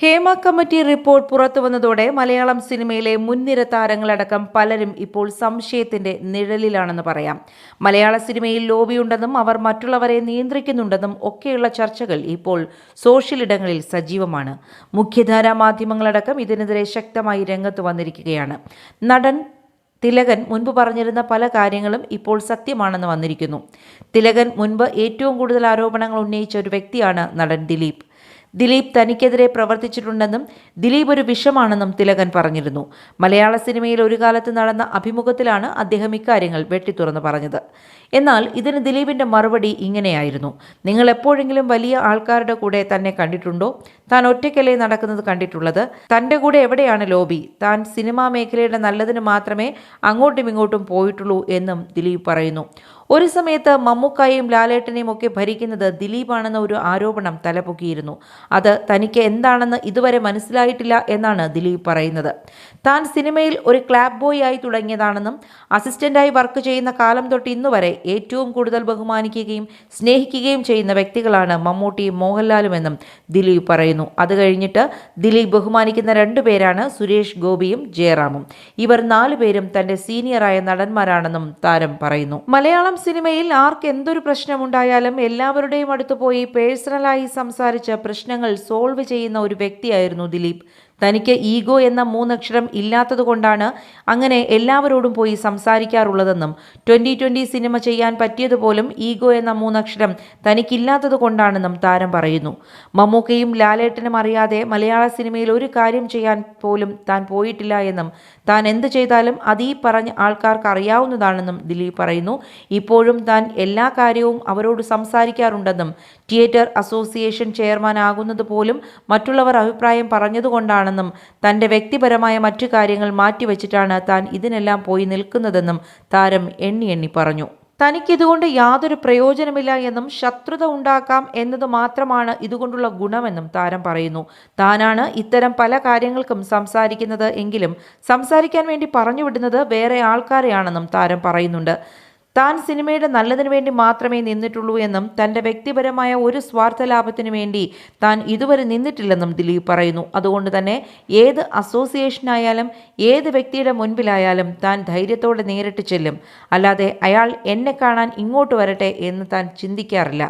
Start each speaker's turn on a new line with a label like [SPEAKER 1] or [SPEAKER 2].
[SPEAKER 1] Hema committee report പുറത്തുവന്നതോടെ മലയാളം സിനിമയിലെ മുൻനിര താരങ്ങളടക്കം പലരും ഇപ്പോൾ സംശയത്തിന്റെ നിഴലിലാണെന്ന് പറയാം. മലയാള സിനിമയിൽ ലോബിയുണ്ടെന്നും അവർ മറ്റുള്ളവരെ നിയന്ത്രിക്കുന്നുണ്ടെന്നും ഒക്കെയുള്ള ചർച്ചകൾ ഇപ്പോൾ സോഷ്യൽ ഇടങ്ങളിൽ സജീവമാണ്. മുഖ്യധാരാ മാധ്യമങ്ങളടക്കം ഇതിനെതിരെ ശക്തമായി രംഗത്ത് വന്നിരിക്കുകയാണ്. നടൻ തിലകൻ മുൻപ് പറഞ്ഞിരുന്ന പല കാര്യങ്ങളും ഇപ്പോൾ സത്യമാണെന്ന് വന്നിരിക്കുന്നു. തിലകൻ മുൻപ് ഏറ്റവും കൂടുതൽ ആരോപണങ്ങൾ ഉന്നയിച്ച ഒരു വ്യക്തിയാണ് നടൻ ദിലീപ്. ദിലീപ് തനിക്കെതിരെ പ്രവർത്തിച്ചിട്ടുണ്ടെന്നും ദിലീപ് ഒരു വിഷമാണെന്നും തിലകൻ പറഞ്ഞിരുന്നു. മലയാള സിനിമയിൽ ഒരു കാലത്ത് നടന്ന അഭിമുഖത്തിലാണ് അദ്ദേഹം ഇക്കാര്യങ്ങൾ വെട്ടിത്തുറന്ന് പറഞ്ഞത്. എന്നാൽ ഇതിന് ദിലീപിന്റെ മറുപടി ഇങ്ങനെയായിരുന്നു. നിങ്ങൾ എപ്പോഴെങ്കിലും വലിയ ആൾക്കാരുടെ കൂടെ തന്നെ കണ്ടിട്ടുണ്ടോ? താൻ ഒറ്റയ്ക്കല്ലേ നടക്കുന്നത് കണ്ടിട്ടുള്ളത്? തന്റെ കൂടെ എവിടെയാണ് ലോബി? താൻ സിനിമാ മേഖലയുടെ നല്ലതിന് മാത്രമേ അങ്ങോട്ടും ഇങ്ങോട്ടും പോയിട്ടുള്ളൂ എന്നും ദിലീപ് പറയുന്നു. ഒരു സമയത്ത് മമ്മൂക്കായും ലാലേട്ടനെയും ഒക്കെ ഭരിക്കുന്നത് ദിലീപാണെന്ന ഒരു ആരോപണം തലപൊക്കിയിരുന്നു. അത് തനിക്ക് എന്താണെന്ന് ഇതുവരെ മനസ്സിലായിട്ടില്ല എന്നാണ് ദിലീപ് പറയുന്നത്. താൻ സിനിമയിൽ ഒരു ക്ലാബ് ബോയ് ആയി തുടങ്ങിയതാണെന്നും അസിസ്റ്റന്റായി വർക്ക് ചെയ്യുന്ന കാലം തൊട്ട് ഇന്നുവരെ ഏറ്റവും കൂടുതൽ ബഹുമാനിക്കുകയും സ്നേഹിക്കുകയും ചെയ്യുന്ന വ്യക്തികളാണ് മമ്മൂട്ടിയും മോഹൻലാലും എന്നും ദിലീപ് പറയുന്നു. അത് കഴിഞ്ഞിട്ട് ദിലീപ് ബഹുമാനിക്കുന്ന രണ്ടു പേരാണ് സുരേഷ് ഗോപിയും ജയറാമും. ഇവർ നാലുപേരും തന്റെ സീനിയറായ നടന്മാരാണെന്നും താരം പറയുന്നു. മലയാളം സിനിമയിൽ ആർക്ക് എന്തൊരു പ്രശ്നമുണ്ടായാലും എല്ലാവരുടെയും അടുത്ത് പോയി പേഴ്സണലായി സംസാരിച്ച് പ്രശ്നങ്ങൾ സോൾവ് ചെയ്യുന്ന ഒരു വ്യക്തിയായിരുന്നു ദിലീപ്. തനിക്ക് ഈഗോ എന്ന മൂന്നക്ഷരം ഇല്ലാത്തതുകൊണ്ടാണ് അങ്ങനെ എല്ലാവരോടും പോയി സംസാരിക്കാറുള്ളതെന്നും ട്വന്റി ട്വന്റി സിനിമ ചെയ്യാൻ പറ്റിയതുപോലും ഈഗോ എന്ന മൂന്നക്ഷരം തനിക്കില്ലാത്തതുകൊണ്ടാണെന്നും താരം പറയുന്നു. മമ്മൂക്കയും ലാലേട്ടനും അറിയാതെ മലയാള സിനിമയിൽ ഒരു കാര്യം ചെയ്യാൻ പോലും താൻ പോയിട്ടില്ല എന്നും താൻ എന്ത് ചെയ്താലും അതീ പറഞ്ഞ ആൾക്കാർക്ക് അറിയാവുന്നതാണെന്നും ദിലീപ് പറയുന്നു. ഇപ്പോഴും താൻ എല്ലാ കാര്യവും അവരോട് സംസാരിക്കാറുണ്ടെന്നും തിയേറ്റർ അസോസിയേഷൻ ചെയർമാൻ ആകുന്നത് പോലും മറ്റുള്ളവർ അഭിപ്രായം പറഞ്ഞതുകൊണ്ടാണെന്നും തന്റെ വ്യക്തിപരമായ മറ്റു കാര്യങ്ങൾ മാറ്റിവെച്ചിട്ടാണ് താൻ ഇതിനെല്ലാം പോയി നിൽക്കുന്നതെന്നും താരം എണ്ണി എണ്ണി പറഞ്ഞു. തനിക്കിതുകൊണ്ട് യാതൊരു പ്രയോജനമില്ല എന്നും ശത്രുത ഉണ്ടാക്കാം എന്നത് മാത്രമാണ് ഇതുകൊണ്ടുള്ള ഗുണമെന്നും താരം പറയുന്നു. താനാണ് ഇത്തരം പല കാര്യങ്ങൾക്കും സംസാരിക്കുന്നത് എങ്കിലും സംസാരിക്കാൻ വേണ്ടി പറഞ്ഞുവിടുന്നത് വേറെ ആൾക്കാരെയാണെന്നും താരം പറയുന്നുണ്ട്. താൻ സിനിമയുടെ നല്ലതിനു വേണ്ടി മാത്രമേ നിന്നിട്ടുള്ളൂ എന്നും തന്റെ വ്യക്തിപരമായ ഒരു സ്വാർത്ഥ ലാഭത്തിനു വേണ്ടി താൻ ഇതുവരെ നിന്നിട്ടില്ലെന്നും ദിലീപ് പറയുന്നു. അതുകൊണ്ട് തന്നെ ഏത് അസോസിയേഷനായാലും ഏത് വ്യക്തിയുടെ മുൻപിലായാലും താൻ ധൈര്യത്തോടെ നേരിട്ട് ചെല്ലും. അല്ലാതെ അയാൾ എന്നെ കാണാൻ ഇങ്ങോട്ട് വരട്ടെ എന്ന് താൻ ചിന്തിക്കാറില്ല.